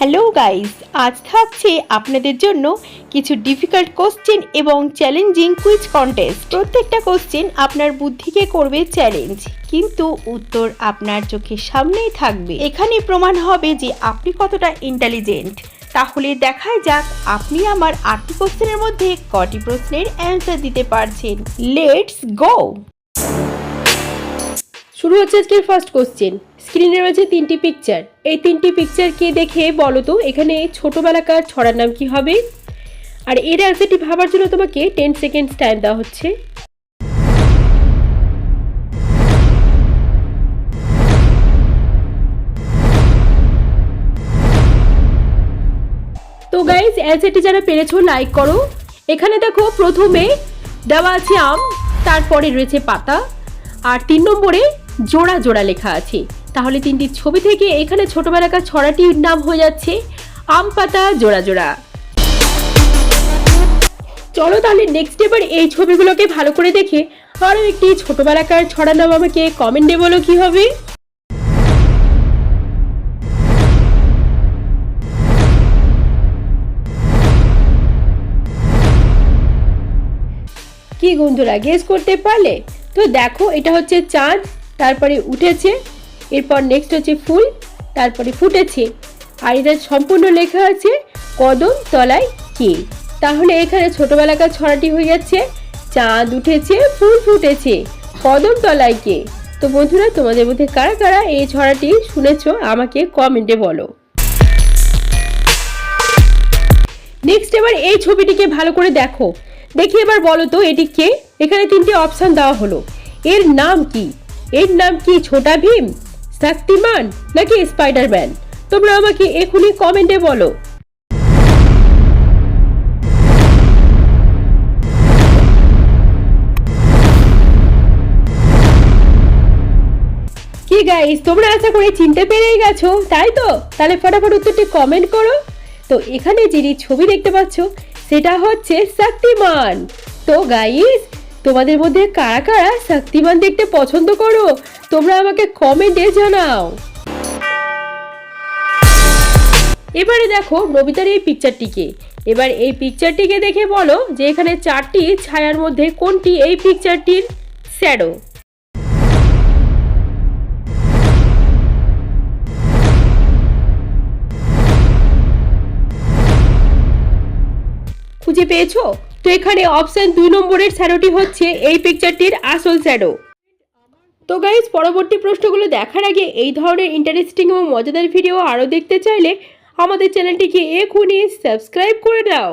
Hello guys আজ থাকছে আপনাদের জন্য কিছু ডিফিকাল্ট কোশ্চেন এবং চ্যালেঞ্জিং কুইজ কন্টেস্ট প্রত্যেকটা কোশ্চেন আপনার বুদ্ধিকে করবে চ্যালেঞ্জ কিন্তু উত্তর আপনার চোখের সামনেই থাকবে। এখানে প্রমাণ হবে যে আপনি কতটা ইন্টেলিজেন্ট তাহলে দেখায় যাক আপনি আমার আটটি কোশ্চেনের মধ্যে কটি প্রশ্নের অ্যান্সার দিতে পারছেন। লেটস গো শুরু হচ্ছে আজকের ফার্স্ট কোশ্চেন স্ক্রিনে রয়েছে তিনটি পিকচার এই তিনটি পিকচারকে দেখে বলো তো, এখানে ছোটবেলাকার ছড়ার নাম কি হবে? আর এর অ্যান্সারটি ভাবার জন্য তোমাকে টেন সেকেন্ডস টাইম দেওয়া হচ্ছে। তো গাইজ অ্যান্সারটি যারা পেরেছ লাইক করো। এখানে দেখো, প্রথমে দেওয়া আছে আম, তারপরে রয়েছে পাতা। আর তিন নম্বরে জোড়া জোড়া লেখা আছে। তাহলে তিনটি ছবি থেকে এখানে ছোটবেলাকার ছড়াটির নাম হয়ে যাচ্ছে আম পাতা জোড়া জোড়া। চলো তাহলে নেক্সট এবার এই ছবিগুলোকে ভালো করে দেখে আরও একটি ছোটবেলাকার ছড়া নাম আমাকে কমেন্টে বলো কি হবে। কি বন্ধুরা গেস করতে পারলে? তো দেখো, এটা হচ্ছে চাঁদ তারপরে উঠেছে, এরপর নেক্সট হচ্ছে ফুল, তারপরে ফুটেছে। আর এটা সম্পূর্ণ লেখা আছে, কদম তলায় কে? তাহলে এখানে ছোটবেলাকার ছড়াটি হয়ে যাচ্ছে, চাঁদ উঠেছে, ফুল ফুটেছে। কদম তলায় কে? তো বন্ধুরা, তোমাদের মধ্যে কারা কারা এই ছড়াটি শুনেছো, আমাকে কমেন্টে বলো। নেক্সট এবার এই ছবিটিকে ভালো করে দেখো। দেখি এবার বলো তো, এটি কে? এখানে তিনটি অপশান দেওয়া হলো। এর নাম কি? এর নাম কি ছোটা ভীম, শক্তিমান নাকি স্পাইডারম্যান তোমরা আমাকে এখনই কমেন্টে বলো। কি গাইস তোমরা আশা করি চিনতে পেরেই গেছো, তাই তো? তাহলে ফটাফট উত্তরটি কমেন্ট করো। তো এখানে যিনি ছবি দেখতে পাচ্ছ, সেটা হচ্ছে শক্তিমান। তো গাইস তোমাদের মধ্যে কারা কারা শক্তিমান দেখতে পছন্দ করো, তোমরা আমাকে কমেন্টে জানাও। এবারে দেখো নবিতার এই পিকচারটিকে এবার এই পিকচারটিকে দেখে বলো যে এখানে চারটি ছায়ার মধ্যে কোনটি এই পিকচারটির শ্যাডো খুঁজে পেয়েছ? তো এখানে অপশন দুই নম্বরের শ্যাডোটি হচ্ছে এই পিকচারটির আসল শ্যাডো তো গাইজ পরবর্তী প্রশ্নগুলো দেখার আগে এই ধরনের ইন্টারেস্টিং এবং মজাদার ভিডিও আরও দেখতে চাইলে আমাদের চ্যানেলটিকে এখনই সাবস্ক্রাইব করে দাও।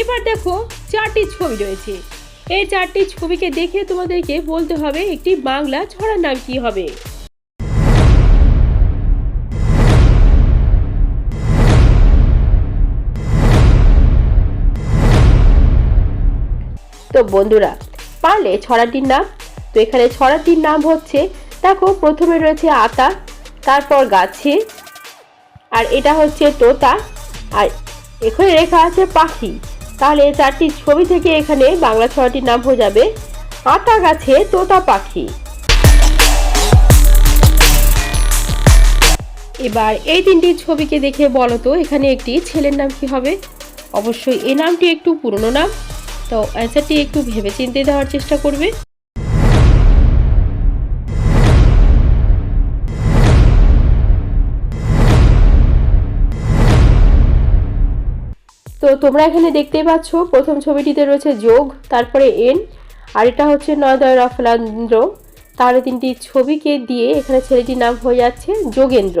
এবার দেখো চারটি ছবি রয়েছে। এই চারটি ছবিকে দেখে তোমাদেরকে বলতে হবে একটি বাংলা ছড়ার নাম কি হবে। বন্ধুরা, পারলে ছড়াটির নাম। তো এখানে ছড়াটির নাম হচ্ছে, দেখো প্রথমে রয়েছে আতা, তারপর গাছে, আর এটা হচ্ছে তোতা, আর এখানে লেখা আছে পাখি। তাহলে চারটি ছবি থেকে এখানে বাংলা ছড়াটির নাম হয়ে যাবে, আতা গাছে তোতা পাখি। এবার এই তিনটি ছবিকে দেখে বলো তো, এখানে একটি ছেলের নাম কি হবে? অবশ্যই এই নামটি একটু পুরনো নাম। তো অ্যান্সারটি একটু ভেবে চিন্তে দেওয়ার চেষ্টা করবে। তো তোমরা এখানে দেখতেই পাচ্ছ, প্রথম ছবিটিতে রয়েছে যোগ, তারপরে এন, আর এটা হচ্ছে নয়দয় রফলান্দ্র। তাহলে তিনটি ছবিকে দিয়ে এখানে ছেলেটির নাম হয়ে যাচ্ছে যোগেন্দ্র।